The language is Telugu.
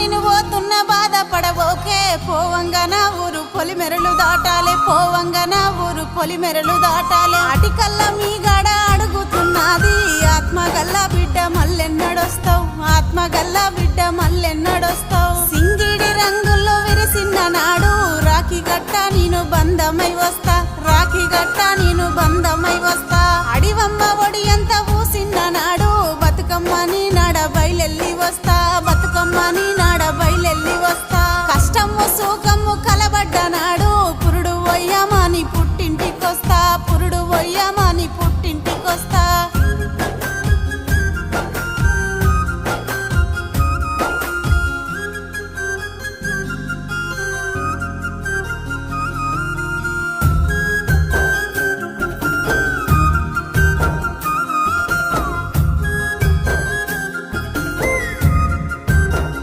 నిన్ను పోతున్న బాధపడబోకే పోవంగా నా ఊరు పొలిమెరలు దాటాలే పోవంగా నా ఊరు పొలిమెరలు దాటాలే. అటికల్లా మీ గడ అడుగుతున్నది ఆత్మగల్లా బిడ్డ మల్లెన్నడొస్తావు ఆత్మగల్లా బిడ్డ మల్లెన్నడొస్తావు. సింగిడి రంగుల్లో విరిసిన నాడు రాఖీ గట్ట నేను బంధమై వస్తా రాఖీ గట్ట నేను బంధమై వస్తా. అడివమ్మ ఒడి సోకమ్ము కలబడ్డనాడు. పురుడు వయ్యమాని పుట్టింటికొస్తా పురుడు వయ్యమాని పుట్టింటికొస్తా.